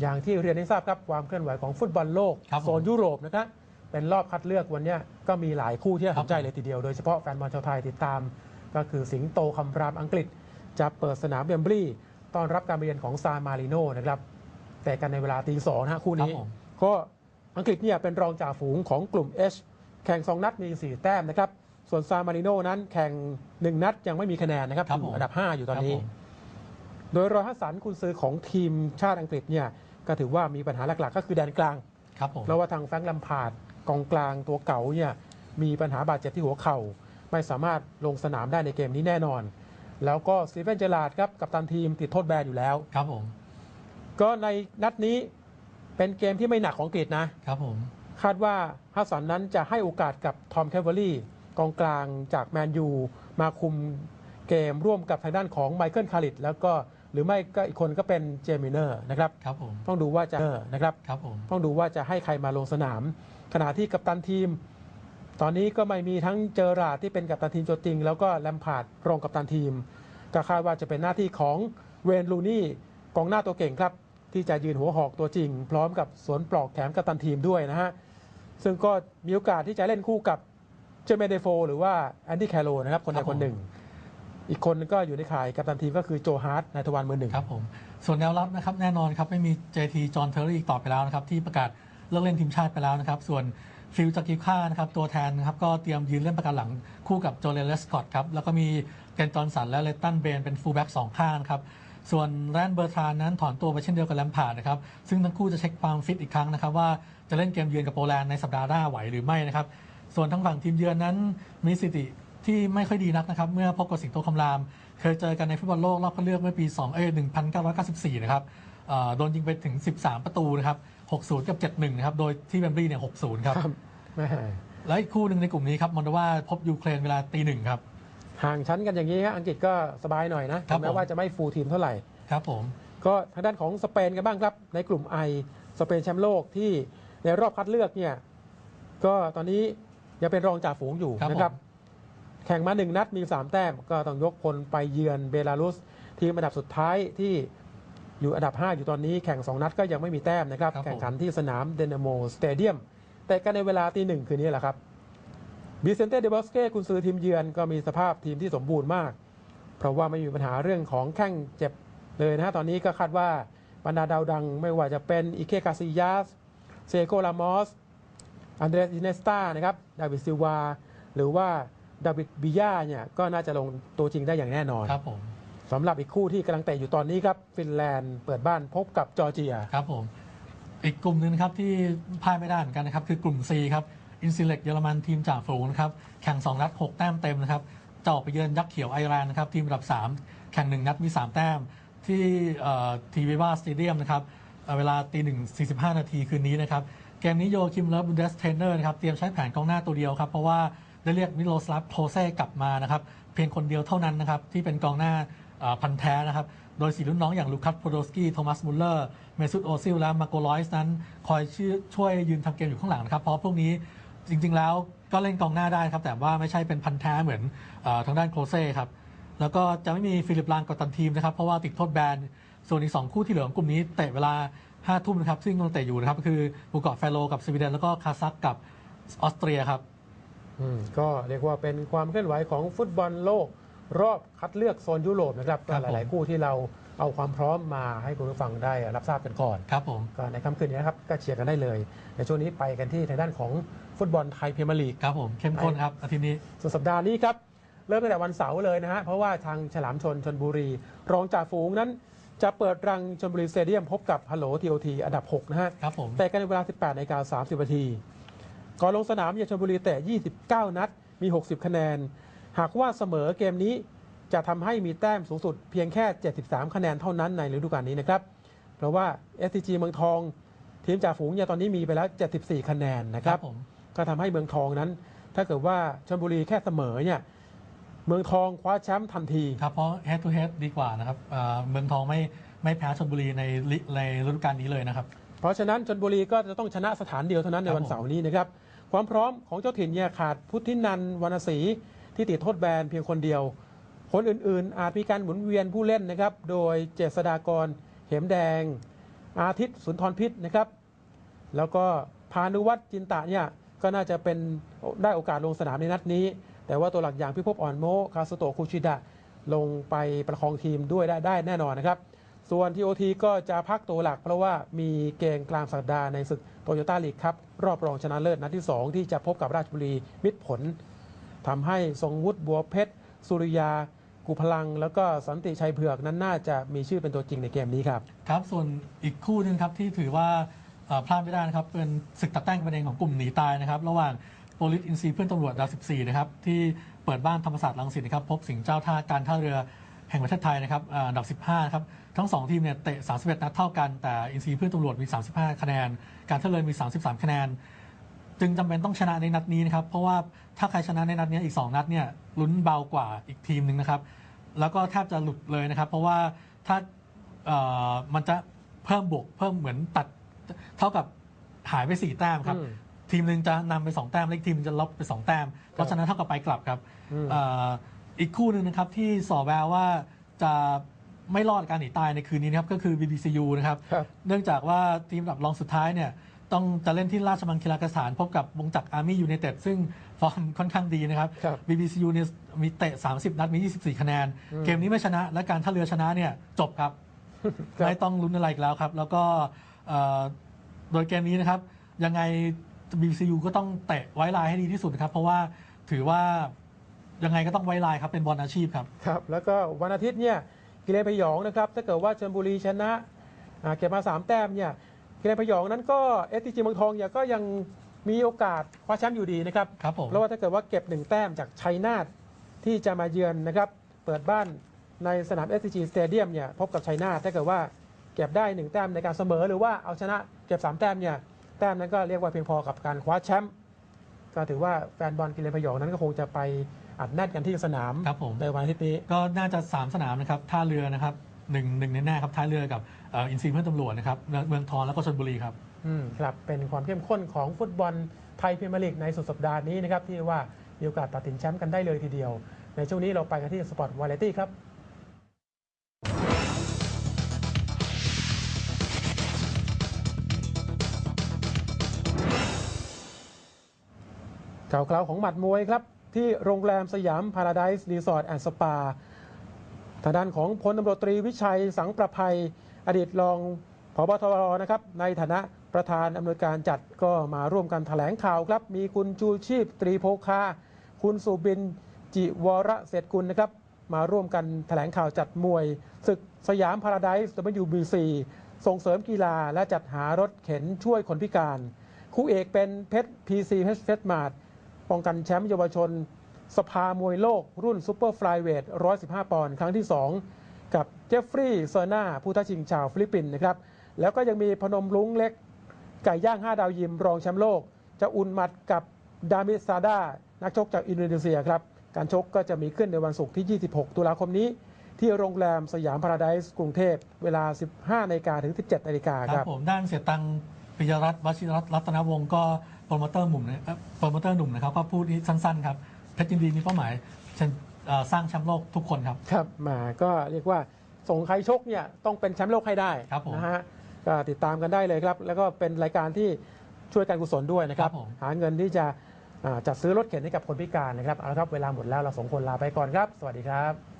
อย่างที่เรียนให้ทราบครับความเคลื่อนไหวของฟุตบอลโลกครับผมโซนยุโรปนะครับเป็นรอบคัดเลือกวันเนี้ยก็มีหลายคู่ที่น่าสนใจครับเลยทีเดียว โดยเฉพาะแฟนบอลชาวไทยติดตาม ก็คือสิงโตคำรามอังกฤษ จะเปิดสนามเบมบลีต้อนรับการมาเยือนของซานมาริโนนะครับแต่กันในเวลาตีสองนะฮะคู่นี้ ครับผม ก็อังกฤษเนี่ยเป็นรองจ่าฝูงของกลุ่ม H แข่ง 2 นัดมี 4 แต้มนะครับ ส่วนซานมาริโนนั้นแข่ง 1 นัดยังไม่มีคะแนนนะครับครับอผมยู่อันดับ 5 อยู่ตอนนี้ ครับผม โดยรอยฮัสสันคุณซื้อของทีมชาติอังกฤษเนี่ยก็ถือว่ามีปัญหาหลักๆ ก็คือแดนกลางครับผมเพราะว่าทางแฟรงค์ลัมพาร์ดกองกลางตัวเก่าเนี่ยมีปัญหาบาดเจ็บที่หัวเข่า ไม่สามารถลงสนามได้ในเกมนี้แน่นอน แล้วก็สตีเฟนเจอราร์ดครับกับตันทีมติดโทษแบนอยู่แล้วครับผมก็ในนัดนี้เป็นเกมที่ไม่หนักของอังกฤษนะครับผมคาดว่าฮัสสันนั้นจะให้โอกาสกับทอมแคฟเวอรี่กองกลางจากแมนยูมาคุม เกมร่วมกับทางด้านของไมเคิลคาริตแล้วก็หรือไม่ก็อีกคนก็เป็นเจมิเนอร์นะครับครับผมต้องดูว่าจะนะครับครับผมต้องดูว่าจะให้ใครมาลงสนาม ขณะที่กัปตันทีม ตอนนี้ก็ไม่มีทั้งเจอราร์ดที่เป็นกัปตันทีมตัวจริง แล้วก็แลมพาร์ดรองกัปตันทีม ก็คาดว่าจะเป็นหน้าที่ของเวนลูนี่กองหน้าตัวเก่งครับ ที่จะยืนหัวหอกตัวจริง พร้อมกับสวนปลอกแถมกัปตันทีมด้วยนะฮะซึ่งก็มีโอกาสที่จะเล่นคู่กับเจเมเดโฟหรือว่าแอนดี้แคโรนะครับคนใดคนหนึ่ง อีกคนก็อยู่ในข่ายกัปตันทีมก็คือโจฮาร์ดนายทวารมือหนึ่งครับผม ส่วนแนวรับนะครับแน่นอนครับไม่มี JT จอห์นเทอร์รี่อีกต่อไปแล้วนะครับที่ประกาศเลิกเล่นทีมชาติไปแล้วนะครับ ส่วนฟิลจากิค่านะครับตัวแทนนะครับก็เตรียมยืนเล่นประกันหลังคู่กับโจเลนเลสคอตครับแล้วก็มีเกนจอนสันและเลตันเบนเป็นฟูลแบ็กสองข้างครับส่วนแรนเบอร์ทรานนั้นถอนตัวไปเช่นเดียวกับแลมพาร์ดนะครับซึ่งทั้งคู่จะเช็คความฟิตอีกครั้งนะครับว่าจะเล่นเกมเยือนกับโปแลนด์ในสัปดาห์หน้าไหวหรือไม่นะครับส่วนทางฝั่งทีมเยือนนั้นมีสิติ ที่ไม่ค่อยดีนักนะครับ เมื่อพบกับสิงโตคำราม เคยเจอกันในฟุตบอลโลกรอบคัดเลือกเมื่อปี 2 เอ้ย1994 นะครับเอ่อโดนยิงไปถึง 13 ประตูนะครับ 60 กับ 71 นะครับ โดยที่เบมบลีเนี่ย 60 ครับ ครับแม่และอีกคู่หนึ่งในกลุ่มนี้ครับมอนดว่าพบยูเครนเวลาตีหนึ่งครับ ห่างชั้นกันอย่างนี้ฮะอังกฤษก็สบายหน่อยนะครับ ถึงแม้ผมว่าจะไม่ฟูลทีมเท่าไหร่ ครับผม ก็ทางด้านของสเปนกันบ้างครับ ในกลุ่มไอสเปนแชมป์โลกที่ในรอบคัดเลือกเนี่ยก็ตอนนี้ยังเป็นรองจ่าฝูงอยู่ครับนะครับ ผม แข่งมาหนึ่งนัดมี 3 แต้มก็ต้องยกพลไปเยือนเบลารุส ทีมอันดับสุดท้ายที่อยู่อันดับ 5 อยู่ตอนนี้แข่ง 2 นัดก็ยังไม่มีแต้มนะครับครับผมแข่งขันที่สนามเดนโมสเตเดียมแต่กันในเวลาตีหนึ่งคืนนี้แหละครับบิเซนเต้เดบอสเก้กุนซือทีมเยือนก็มีสภาพทีมที่สมบูรณ์มาก เพราะว่าไม่มีปัญหาเรื่องของแข้งเจ็บเลยนะฮะตอนนี้ก็คาดว่าบรรดาดาวดังไม่ว่าจะเป็นอิเคคาซิยาสเซโกลามอสอันเดรสอินเนสตานะครับดาวิดซิลวา หรือว่า ดาวิดบิยาเนี่ยก็น่าจะลงตัวจริงได้อย่างแน่นอนครับผมสำหรับอีกคู่ที่กำลังเตะอยู่ตอนนี้ครับฟินแลนด์เปิดบ้านพบกับจอร์เจียครับผมอีกกลุ่มหนึงนะครับที่พ่ายไม่ได้เหมือนกันนะครับคือกลุ่ม C ครับอินซิเล็กเยอรมันทีมจ่าฝูงนะครับแข่ง 2 นัด 6 แต้มเต็มนะครับจะออกไปเยือนยักษ์เขียวไอร์แลนด์นะครับทีมอันดับ 3 แข่ง 1 นัดมี 3 แต้ม ที่ทีวีวาสเตเดียมนะครับเอ่อเวลาตีหนึ่งสี่สิบห้านาทีคืนนี้นะครับเกมนี้โยคิมเลฟบุนเดสเทรนเนอร์นะครับเตรียมใช้แผนกองหน้าตัวเดียวครับเพราะว่า ได้เรียกมิโลสลาฟโคเซ่กลับมานะครับเพียงคนเดียวเท่านั้นนะครับที่เป็นกองหน้าพันธุ์แท้นะครับโดยสี่รุ่นน้องอย่างลูคัสโพโดสกี้โทมัสมุลเลอร์เมซุตโอซิลและมาโกลอยส์นั้น คอยชื่อช่วยยืนทำเกมอยู่ข้างหลังนะครับ เพราะพวกนี้จริงๆแล้วก็เล่นกองหน้าได้ครับ แต่ว่าไม่ใช่เป็นพันธุ์แท้เหมือนอทางด้านโคเซ่ครับ แล้วก็จะไม่มีฟิลิปลานกับตันทีมนะครับ เพราะว่าติดโทษแบน ส่วนอีก 2 คู่ที่เหลือของกลุ่มนี้เตะเวลา 5 ทุ่มนะครับ ซึ่งกำลังเตะอยู่นะครับ คือบูเกาะแฟโรกับสวีเดนแล้วก็คาซัคกับออสเตรียครับ อืมก็เรียกว่าเป็นความเคลื่อนไหวของฟุตบอลโลก รอบคัดเลือกโซนยุโรปนะครับครัก็บหผมลายๆคู่ที่เราเอาความพร้อมมาให้คุณผู้ฟังได้รับทราบกันก่อน ครับผม ก็ในค่ำคืนนี้นะครับก็เชียร์กันได้เลย ในช่วงนี้ไปกันที่ทางด้านของฟุตบอลไทยพรีเมียร์ลีก ครับผมเข้มข้นครับอาทิตย์นี้ สุดสัปดาห์นี้ครับ เริ่มตั้งแต่วันเสาร์เลยนะฮะ เพราะว่าทางฉลามชนชนบุรี รองจ่าฝูงนั้น จะเปิดรังชนบุรีสเตเดียมพบกับฮัลโหลทีโอทีอันดับ 6 นะฮะ ครับผม แต่กันในเวลา 18นาฬิกา30นาที ก่อนลงสนามเยาวชนบุรีเตะ 29 นัด มี 60 คะแนน หากว่าเสมอเกมนี้จะทำให้มีแต้มสูงสุดเพียงแค่ 73 คะแนนเท่านั้นในฤดูกาลนี้นะครับ เพราะว่า SCG เมืองทอง ทีมจ่าฝูงเนี่ยตอนนี้มีไปแล้ว 74 คะแนนนะครับผมก็ทำให้เมืองทองนั้น ถ้าเกิดว่าชลบุรีแค่เสมอเนี่ยเมืองทองคว้าแชมป์ทันทีครับเพราะ head to head ดีกว่านะครับเอ่อเมืองทองไม่ไม่แพ้ชลบุรีในลิในฤดูกาลนี้เลยนะครับ เพราะฉะนั้นชนบุรีก็จะต้องชนะสถานเดียวเท่านั้นในครับวันผมเสาร์นี้นะครับ ความพร้อมของเจ้าถิ่นเนี่ยขาดพุทธินันวรรณศรีที่ติดโทษแบนเพียงคนเดียว คนอื่นๆ อาจมีการหมุนเวียนผู้เล่นนะครับ โดยเจษฎากร เหมแดง อาทิตย์สุนทรพิษนะครับ แล้วก็พานุวัฒน์จินตะเนี่ยก็น่าจะเป็นได้โอกาสลงสนามในนัดนี้ แต่ว่าตัวหลักอย่างพิภพอ่อนโมคาสโตะคุชิดะลงไปประคองทีมด้วยได้ได้แน่นอนนะครับ ส่วนทีโอทีก็จะพักตัวหลัก เพราะว่ามีเกมกลางสัปดาห์ในศึกโตโยต้าลีกครับ รอบรองชนะเลิศนัดที่ 2 ที่จะพบกับราชบุรีมิตรผลทำให้ทรงวุฒิบัวเพชร สุริยา กุพลัง แล้วก็สันติชัยเผือกนั้นน่าจะมีชื่อเป็นตัวจริงในเกมนี้ครับ ครับ ส่วนอีกคู่หนึงครับที่ถือว่าพลาดไม่ได้นะครับ เป็นศึกตัดแต้งประเด็นของกลุ่มหนีตายนะครับ ระหว่างโปลิสอินซีเพื่อนตำรวจดาว14 นะครับที่เปิดบ้านธรรมศาสตร์รังสิตนะครับพบสิงห์เจ้าท่าการท่าเรือ แห่งประเทศไทยนะครับอ่าอันดับ 15 ครับ ทั้ง 2 ทีมเนี่ยเตะ 31 นัดเท่ากัน แต่อินซีเพื่อนตำรวจมี 35 คะแนน การท่าเรือมี 33 คะแนน จึงจำเป็นต้องชนะในนัดนี้นะครับ เพราะว่าถ้าใครชนะในนัดนี้อีก 2 นัดเนี่ยลุ้นเบากว่าอีกทีมหนึ่งนะครับ แล้วก็แทบจะหลุดเลยนะครับ เพราะว่าถ้าเอ่อมันจะเพิ่มบวกเพิ่มเหมือนตัดเท่ากับหายไป 4 แต้มครับอืมทีมหนึ่งจะนำไป 2 แต้ม และอีกทีมจะลบไป 2 แต้ม เพราะฉะนั้นเท่ากับไปกลับครับ อืมเอ่ออีกคู่หนึ่งนะครับที่สอแววว่าจะไม่รอดการหนีตายในคืนนี้นะครับก็คือ BBCU นะครับครับ เนื่องจากว่าทีมอันดับรองสุดท้ายเนี่ยต้องจะเล่นที่ราชมังคลากีฬาสถานพบกับวงจักรอาร์มี่ยูไนเต็ดซึ่งฟอร์มค่อนข้างดีนะครับ ครับ BBCU เนี่ยมีเตะ 30 นัดมี 24 คะแนนอืมเกมนี้ไม่ชนะ และการท่าเรือชนะเนี่ยจบครับ ครับ ไม่ต้องลุ้นอะไรอีกแล้วครับ แล้วก็เอ่อโดยเกมนี้นะครับ ยังไง BCU ก็ต้องเตะไว้ลายให้ดีที่สุดนะครับ เพราะว่าถือว่า ยังไงก็ต้องไว้ลายครับเป็นบอลอาชีพครับ ครับ แล้วก็วันอาทิตย์เนี่ยกิเลนพยองนะครับถ้าเกิดว่าชลบุรีชนะอ่าเก็บมา 3 แต้มเนี่ยกิเลนพยองนั้นก็เอสทีจีเมืองทองเนี่ยก็ยังมีโอกาสคว้าแชมป์อยู่ดีนะครับครับผมเพราะว่าถ้าเกิดว่าเก็บ1แต้มจากชัยนาทที่จะมาเยือนนะครับเปิดบ้านในสนาม SCG Stadium เนี่ยพบกับชัยนาทถ้าเกิดว่าเก็บได้1แต้มในการเสมอหรือว่าเอาชนะเก็บ3แต้มเนี่ยแต้มนั้นก็เรียกว่าเพียงพอกับการคว้าแชมป์ก็ถือว่าแฟนบอลกิเลนพยองนั้นก็คงจะไป อัดแน่นกันที่สนามครับผมในวันอาทิตย์นี้ก็น่าจะ 3 สนามนะครับท่าเรือนะครับหนึ่งหนึ่งแน่ๆครับท่าเรือกับเอินซีเพื่อนตำรวจนะครับเมืองเมืองทองแล้วก็ชลบุรีครับ อืมครับเป็นความเข้มข้นของฟุตบอลไทยพรีเมียร์ลีกในสุดสัปดาห์นี้นะครับที่ว่ามีโอกาสตัดสินแชมป์กันได้เลยทีเดียว ในช่วงนี้เราไปกันที่สปอร์ตวาไรตี้ครับ ข่าวคราวของหมัดมวยครับ ที่โรงแรมสยามพาราไดซ์รีสอร์ทแอนด์สปาทางด้านของพลตำรวจตรีวิชัยสังประภัย อดีตรองพบทรนะครับในฐานะประธานอำนวยการจัดก็มาร่วมกันแถลงข่าวครับ มีคุณชูชีพตรีโภคา คุณสุบิน จิวรเศรษฐกุลนะครับ มาร่วมกันแถลงข่าวจัดมวย ศึกสยามพาราไดซ์ WBC ส่งเสริมกีฬาและจัดหารถเข็นช่วยคนพิการ คู่เอกเป็นเพชร PC เพชรเฟสมาร์ ป้องกันแชมป์เยาวชน สภามวยโลกรุ่นซูเปอร์ฟลายเวท 115 ปอนด์ ครั้งที่ 2 กับเจฟฟรีย์เซอร์นาผู้ท้าชิงชาวฟิลิปปินส์นะครับ แล้วก็ยังมีพนมรุ้งเล็ก ไก่ย่าง 5 ดาวยิมรองแชมป์โลก จะอุ่นหมัดกับดามิซาดา นักชกจากอินโดนีเซียครับ การชกก็จะมีขึ้นในวันศุกร์ที่ 26 ตุลาคมนี้ ที่โรงแรมสยามพาราไดซ์กรุงเทพ เวลา 15นาฬิกาถึง 17นาฬิกาครับผมด้านเสียตังปิยรัตน์วชิรรัตนวงศ์ก็ โปรโมเตอร์หนุ่มนะเอ่อโปรโมเตอร์หนุ่มนะครับก็พูดสั้นๆครับเพชรยินดีมีเป้าหมายเช่นเอ่อสร้างแชมป์โลกทุกคนครับครับมาก็เรียกว่าส่งใครชกเนี่ยต้องเป็นแชมป์โลกให้ได้ครับผมนะฮะก็ติดตามกันได้เลยครับ แล้วก็เป็นรายการที่ช่วยการกุศลด้วยนะครับครับผมหาเงินที่จะอ่าจัดซื้อรถเข็นให้กับคนพิการนะครับเอาละครับเวลาหมดแล้วเราสองคนลาไปก่อนครับ สวัสดีครับ